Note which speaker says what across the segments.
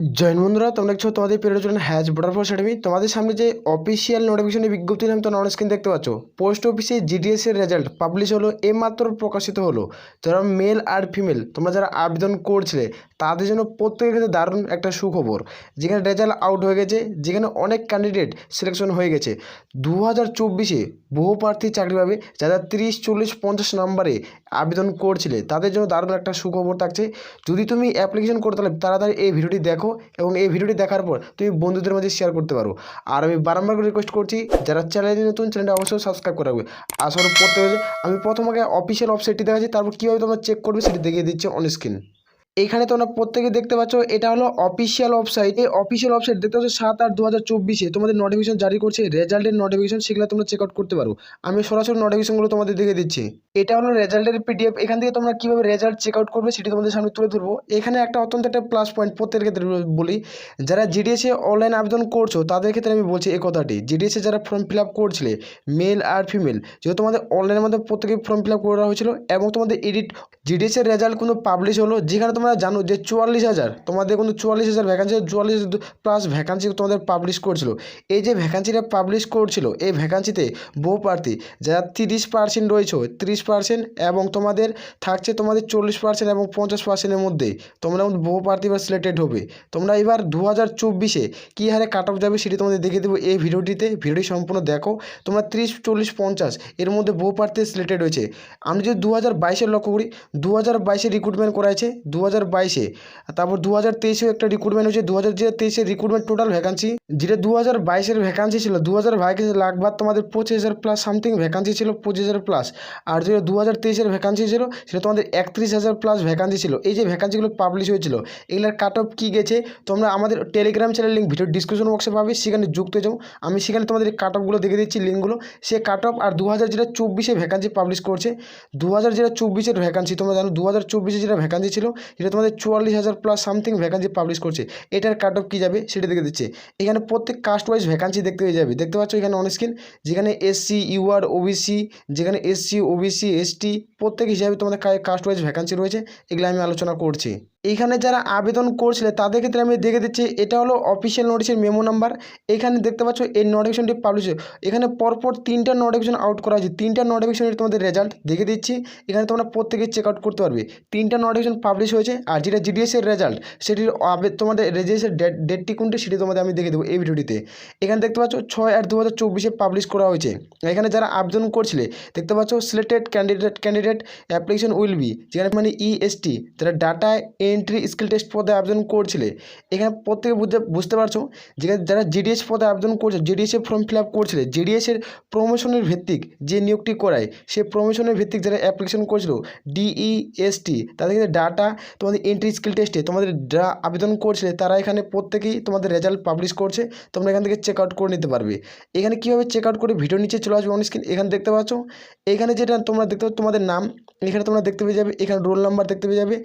Speaker 1: Join বন্ধুরা, তোমরা দেখছ তোমাদের পেরিয়ড চলেন হ্যাজ বর্ডার ফোর্স একাডেমি। তোমাদের সামনে যে অফিসিয়াল নোটিফিকেশনের বিজ্ঞপ্তি নাম তোমরা অন স্ক্রিন দেখতে পাচ্ছ। পোস্ট অফিসে জিডিএস এর রেজাল্ট পাবলিশ হলো এইমাত্র প্রকাশিত হলো। যারা মেল আর ফিমেল তোমরা যারা আবেদন করছিলে তাদের জন্য প্রত্যেকের ক্ষেত্রে দারুণ একটা সুখবর। যেখানে রেজাল্ট আউট হয়ে গেছে, যেখানে অনেক ক্যান্ডিডেট সিলেকশন হয়ে গেছে। দু হাজার চব্বিশে বহু প্রার্থী চাকরি পাবে, যারা তিরিশ, চল্লিশ, পঞ্চাশ নাম্বারে আবেদন করছিলে। তাদের জন্য দারুণ একটা সুখবর থাকছে। যদি তুমি অ্যাপ্লিকেশন করতে তাহলে তাড়াতাড়ি এই ভিডিওটি দেখো এবং এই ভিডিওটি দেখার পর তুমি বন্ধুদের মাঝে শেয়ার করতে পারো। আর আমি বারবার করে রিকোয়েস্ট করছি, যারা চ্যানেলে নতুন চ্যানেলটা অবশ্যই সাবস্ক্রাইব করে রাখবে। আসলে পড়তে আমি প্রথম আগে অফিসিয়াল ওয়েবসাইটটি দেখাচ্ছি, তারপর কীভাবে তোমরা চেক করবে সেটি দেখিয়ে দিচ্ছে অন স্ক্রিন এইখানে তোমরা প্রত্যেকে দেখতে পাচ্ছ, এটা হলো অফিসিয়াল ওয়েবসাইট এই অফিসিয়াল ওয়েবসাইট দেখতে পাচ্ছ সাত আট দু হাজার চব্বিশে। তোমাদের নোটিফিকেশন জারি করছে রেজাল্টের নোটিফিকেশন সেগুলো তোমরা চেক আউট করতে পারো। আমি সরাসরি নোটিফিকেশনগুলো তোমাদের দেখে দিচ্ছি। এটা হলো রেজাল্টের পিডিএফ এখান থেকে তোমরা কীভাবে রেজাল্ট চেক আউট করবে সেটি তোমাদের সামনে তুলে ধরবো। এখানে একটা অত্যন্ত একটা প্লাস পয়েন্ট প্রত্যেকের ক্ষেত্রে বলি যারা জিডিএসে অনলাইন আবেদন করছ, তাদের ক্ষেত্রে আমি বলছি এই কথাটি। জিডিএসে যারা ফর্ম ফিল আপ করছিলে মেল আর ফিমেল যেহেতু তোমাদের অনলাইনের মধ্যে প্রত্যেকে ফর্ম ফিল আপ করা হয়েছিল, এবং তোমাদের এডিট জিডিএসের রেজাল্ট কোনো পাবলিশ হলো, যেখানে তোমরা জানো যে চুয়াল্লিশ হাজার, তোমাদের কিন্তু চুয়াল্লিশ হাজার ভ্যাকান্সি চুয়াল্লিশ প্লাস ভ্যাকান্সি তোমাদের পাবলিশ করছিল। এই যে ভ্যাকান্সিটা পাবলিশ করছিল, এই ভ্যাকান্সিতে বহু প্রার্থী, যারা তিরিশ পার্সেন্ট রয়েছে, তিরিশ পার্সেন্ট এবং তোমাদের থাকছে তোমাদের চল্লিশ পার্সেন্ট এবং পঞ্চাশ পার্সেন্টের মধ্যে, তোমরা বহু প্রার্থী এবার সিলেক্টেড হবে। তোমরা এবার দু হাজার চব্বিশে কী হারে কাট অফ যাবে সেটি তোমাদের দেখে দেবো এই ভিডিওটিতে, ভিডিওটি সম্পূর্ণ দেখো। তোমরা তিরিশ, চল্লিশ, পঞ্চাশ, এর মধ্যে বহু প্রার্থী সিলেক্টেড হয়েছে। আমি যদি দু হাজার বাইশের লক্ষ্য করি দু হাজার বাইশে রিক্রুটমেন্ট করা হয়েছে দু হাজার বাইশে। তারপর দু হাজার তেইশেও একটা রিক্রুটমেন্ট হয়েছে। দু হাজার তেইশের রিক্রুটমেন্ট টোটাল ভ্যাকান্সি যেটা দু হাজার বাইশের ভ্যাকান্সি ছিল দু হাজার ভ্যাকেন্সি লাগবার তোমাদের পঁচিশ হাজার প্লাস সামথিং ভ্যাকান্সি ছিল, পঁচিশ হাজার প্লাস আর যেটা দু হাজার তেইশের ভ্যাকান্সি ছিল, সেটা তোমাদের একত্রিশ হাজার প্লাস ভ্যাকান্সি ছিল। এই যে ভ্যাকান্সিগুলো পাবলিশ হয়েছিল, এগুলোর কাট অফ কী গেছে, তোমরা আমাদের Telegram channel link video description বক্সে পাবে, সেখানে যুক্ত হয়ে যাও। আমি সেখানে তোমাদের কাট অফগুলো দেখে দিচ্ছি লিঙ্কগুলো সে কাট অফ আর দু হাজার যেটা চব্বিশে ভ্যাকান্সি পাবলিশ করছে দু হাজার যেটা চব্বিশের ভ্যাকান্সি তোমরা জানো দু হাজার চব্বিশে যেটা ভ্যাকান্সি ছিল সেটা তোমাদের চুয়াল্লিশ হাজার প্লাস সামথিং ভ্যাকান্সি পাবলিশ করছে। এটার কাট অফ কী যাবে সেটা দেখে দিচ্ছে। এখানে প্রত্যেক কাস্ট ওয়াইজ ভ্যাকান্সি দেখতে পেয়ে যাবে। দেখতে পাচ্ছ এখানে অনেক স্ক্রিন যেখানে এসসি ইউআর ওবিসি যেখানে এসসি ওবিসি এসটি প্রত্যেক হিসাবে তোমাদের কাস্ট ওয়াইজ ভ্যাকান্সি রয়েছে। এগুলো আমি আলোচনা করছি। এইখানে যারা আবেদন করছিলে, তাদের ক্ষেত্রে আমি দেখে দিচ্ছি, এটা হলো অফিসিয়াল নোটিশের মেমো নাম্বার এখানে দেখতে পাচ্ছ, এই নোটিফিকেশনটি পাবলিশ এখানে পরপর তিনটা নোটিফিকেশন আউট করা হয়েছে তিনটা নোটিফিকেশনের তোমাদের রেজাল্ট দেখে দিচ্ছি। এখানে তোমরা প্রত্যেকে চেক আউট করতে পারবে। তিনটা নোটিফিকেশন পাবলিশ হয়েছে, আর যেটা জিডিএসের রেজাল্ট সেটির তোমাদের রেজিস্ট্রের ডেট ডেটটি কোনটি, সেটি তোমাদের আমি দেখে দেবো এই ভিডিওটিতে। এখানে দেখতে পাচ্ছ, ছয় আট দু হাজার চব্বিশে পাবলিশ করা হয়েছে। এখানে যারা আবেদন করছিলে, দেখতে পাচ্ছ selected candidate candidate application will be যেখানে মানে ইএসটি যারা ডাটা এন্ট্রি স্কিল টেস্ট পদে আবেদন করছিলে, এখানে প্রত্যেকে বুঝতে বুঝতে পারছ? যেখানে যারা জিডিএস পদে আবেদন করছে জিডিএসে ফর্ম ফিল আপ করছিলে জিডিএসের প্রমোশনের ভিত্তিক যে নিয়োগটি করায় সে প্রমোশনের ভিত্তিক যারা অ্যাপ্লিকেশন করছিল ডিইএসটি তাদের ক্ষেত্রে ডাটা তোমাদের এন্ট্রি স্কিল টেস্টে তোমাদের যারা আবেদন করছিলে, তারা এখানে প্রত্যেকেই তোমাদের রেজাল্ট পাবলিশ করছে, তোমরা এখান থেকে চেক আউট করে নিতে পারবে। এখানে কীভাবে চেক আউট করে ভিডিও নিচে চলে আসবে অন স্ক্রিন এখানে দেখতে পাচ্ছ? এখানে যেটা তোমরা দেখতে পাচ্ছ, তোমাদের নাম এখানে তোমরা দেখতে পেয়ে যাবে, এখানে রোল নাম্বার দেখতে পেয়ে যাবে,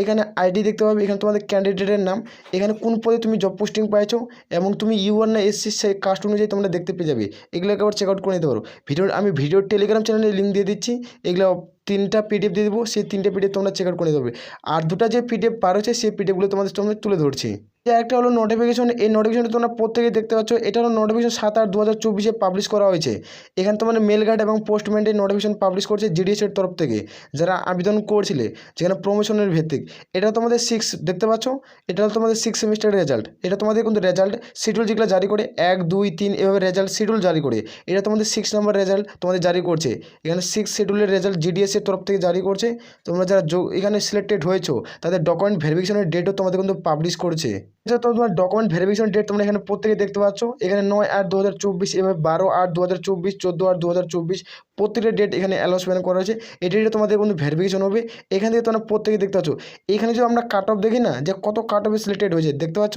Speaker 1: এখানে আইডি দেখতে পাবে, এখানে তোমাদের ক্যান্ডিডেটের নাম, এখানে কোন পদে তুমি জব পোস্টিং পাইছো এবং তুমি ইউআর না এসসি সেই কাস্ট অনুযায়ী তোমরা দেখতে পেয়ে যাবে। এগুলো একবার চেক আউট করে নিতে পারো। ভিডিও আমি ভিডিওর টেলিগ্রাম চ্যানেলে লিঙ্ক দিয়ে দিচ্ছি, এগুলো তিনটা পিডিএফ দিয়ে দেবো, সেই তিনটে পিডিএফ তোমরা চেক আউট করে পারবে। আর দুটো যে পিডিএফ পার হচ্ছে, সেই পিডিএফগুলো তোমাদের সামনে তুলে ধরছি। একটা হলো নোটিফিকেশন এই নোটিফিকেশনটা তোমরা প্রত্যেকে দেখতে পাচ্ছ। এটা হলো নোটিফিকেশন সাত আট দু হাজার চব্বিশে পাবলিশ করা হয়েছে। এখানে তোমার মেল গার্ড এবং পোস্টম্যানের নোটিফিকেশন পাবলিশ করছে জিডিএসের তরফ থেকে, যারা আবেদন করছিলে, যেখানে প্রমোশনের ভিত্তিক। এটা তোমাদের সিক্স দেখতে পাচ্ছ? এটা হলো তোমাদের সিক্স সেমিস্টারের রেজাল্ট এটা তোমাদের কিন্তু রেজাল্ট শিডিউল যেগুলো জারি করে, এক, দুই, তিন, এভাবে রেজাল্ট শিডিউল জারি করে। এটা তোমাদের সিক্স নাম্বার রেজাল্ট তোমাদের জারি করছে। এখানে সিক্স শিডিউলের রেজাল্ট জিডিএসের তরফ থেকে জারি করছে। তোমরা যারা এখানে সিলেক্টেড হয়েছো, তাদের ডকুমেন্ট ভেরিফিকেশনের ডেটও তোমাদের কিন্তু পাবলিশ করছে। এটা তো তোমার ডকুমেন্ট ভেরিফিকেশন ডেট তোমরা এখানে প্রত্যেকে দেখতে পাচ্ছ। এখানে নয় আট দু হাজার চব্বিশ, এভাবে বারো আট দু হাজার চব্বিশ, চোদ্দ আট দু হাজার চব্বিশ প্রত্যেকটা ডেট এখানে অ্যালাউসমেন্ট করা হয়েছে। এই ডেটে তোমাদের কিন্তু ভেরিফিকেশন হবে। এখান থেকে তোমরা প্রত্যেকে দেখতে পাচ্ছ। এখানে যদি আমরা কাট অফ দেখি না, যে কত কাট অফে সিলেক্টেড হয়েছে, দেখতে পাচ্ছ?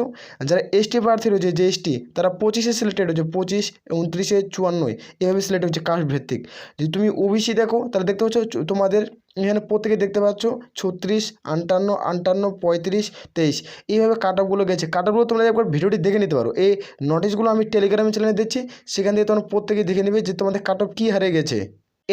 Speaker 1: যারা এসটি প্রার্থী রয়েছে, যে এসটি তারা পঁচিশে সিলেক্টেড হয়েছে, পঁচিশ, উনত্রিশে, চুয়ান্নয়। এভাবে সিলেক্ট হচ্ছে কাস্ট ভিত্তিক। যদি তুমি ওবিসি দেখো, তাহলে দেখতে পাচ্ছ তোমাদের এখানে প্রত্যেকে দেখতে পাচ্ছ, ছত্রিশ, আটান্ন আটান্ন, পঁয়ত্রিশ, তেইশ। এইভাবে কাট আপগুলো গেছে। কাট আপগুলো তোমরা একবার ভিডিওটি দেখে নিতে পারো। এই নোটিশগুলো আমি টেলিগ্রামে চ্যানেলে দিচ্ছি। সেখান থেকে তোমরা প্রত্যেকে দেখে নেবে যে তোমাদের কাট অফ কী হারে গেছে।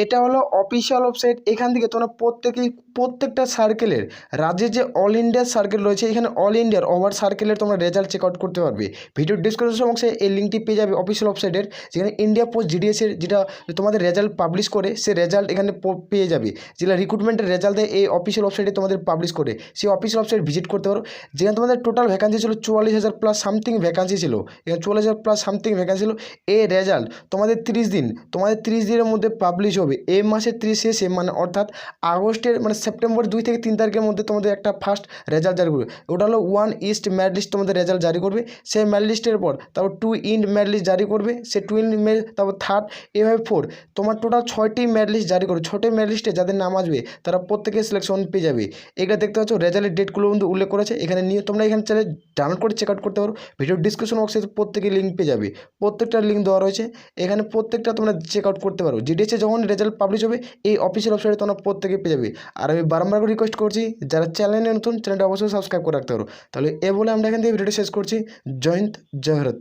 Speaker 1: এটা হলো অফিসিয়াল ওয়েবসাইট এখান থেকে তোমরা প্রত্যেকেই, প্রত্যেকটা সার্কেলের রাজ্যের যে অল ইন্ডিয়ার সার্কেল রয়েছে, এখানে অল ইন্ডিয়ার ওভার সার্কেলের তোমরা রেজাল্ট চেক আউট করতে পারবে। ভিডিও ডিসক্রিপশন বক্সে এই লিঙ্কটি পেয়ে যাবে অফিসিয়াল ওয়েবসাইটের যেখানে ইন্ডিয়া পোস্ট জিডিএসের যেটা তোমাদের রেজাল্ট পাবলিশ করে, সে রেজাল্ট এখানে পেয়ে যাবে। যেটা রিক্রুটমেন্টের রেজাল্ট দেয়, এই অফিসিয়াল ওয়েবসাইটে তোমাদের পাবলিশ করে। সেই অফিসিয়াল ওয়েবসাইট ভিজিট করতে পারো। যেখানে তোমাদের টোটাল ভ্যাকান্সি ছিল চুয়াল্লিশ হাজার প্লাস সামথিং ভ্যাকান্সি ছিল। এখানে চুয়াল্লিশ হাজার প্লাস সামথিং ভ্যাকান্সি ছিল। এই রেজাল্ট তোমাদের তিরিশ দিন, তোমাদের তিরিশ দিনের মধ্যে পাবলিশ হবে। এ মাসের তিরিশ শেষে মানে অর্থাৎ আগস্টের মানে সেপ্টেম্বর দুই থেকে তিন তারিখের মধ্যে তোমাদের একটা ফার্স্ট রেজাল্ট জারি করবে। ওটা হলো ওয়ান ইস্ট ম্যাড লিস্ট তোমাদের রেজাল্ট জারি করবে। সেই ম্যাড লিস্টের পর তারপর টু ইন্ড ম্যাড লিস্ট জারি করবে। সে টু ইন্ড ম্যাড তারপর থার্ড এভাবে ফোর তোমার টোটাল ছয়টি ম্যাড লিস্ট জারি করবে। ছটি ম্যাড লিস্টে যাদের নাম আসবে, তারা প্রত্যেকে সিলেকশন পেয়ে যাবে। এগুলো দেখতে পাচ্ছ রেজাল্টের ডেটগুলো কিন্তু উল্লেখ করেছে এখানে নিয়ে তোমরা এখানে চাইলে ডাউনলোড করে চেক আউট করতে পারো। ভিডিও ডিসক্রিপশন বক্সে প্রত্যেকে লিঙ্ক পেয়ে যাবে। প্রত্যেকটা লিঙ্ক দেওয়া রয়েছে। এখানে প্রত্যেকটা তোমরা চেক আউট করতে পারো। জিডিএসে যখন রেজাল্ট পাবলিশ হবে, এই অফিসিয়াল ওয়েবসাইটে তোমরা প্রত্যেকে পেয়ে যাবে। আর আমি বারবার রিকোয়েস্ট করছি, যারা চ্যানেলে নতুন চ্যানেলটা অবশ্যই সাবস্ক্রাইব করে রাখতে পারো। তাহলে এ বলে আমরা এখান থেকে ভিডিওটি শেষ করছি। জয়ন্ত ভারত।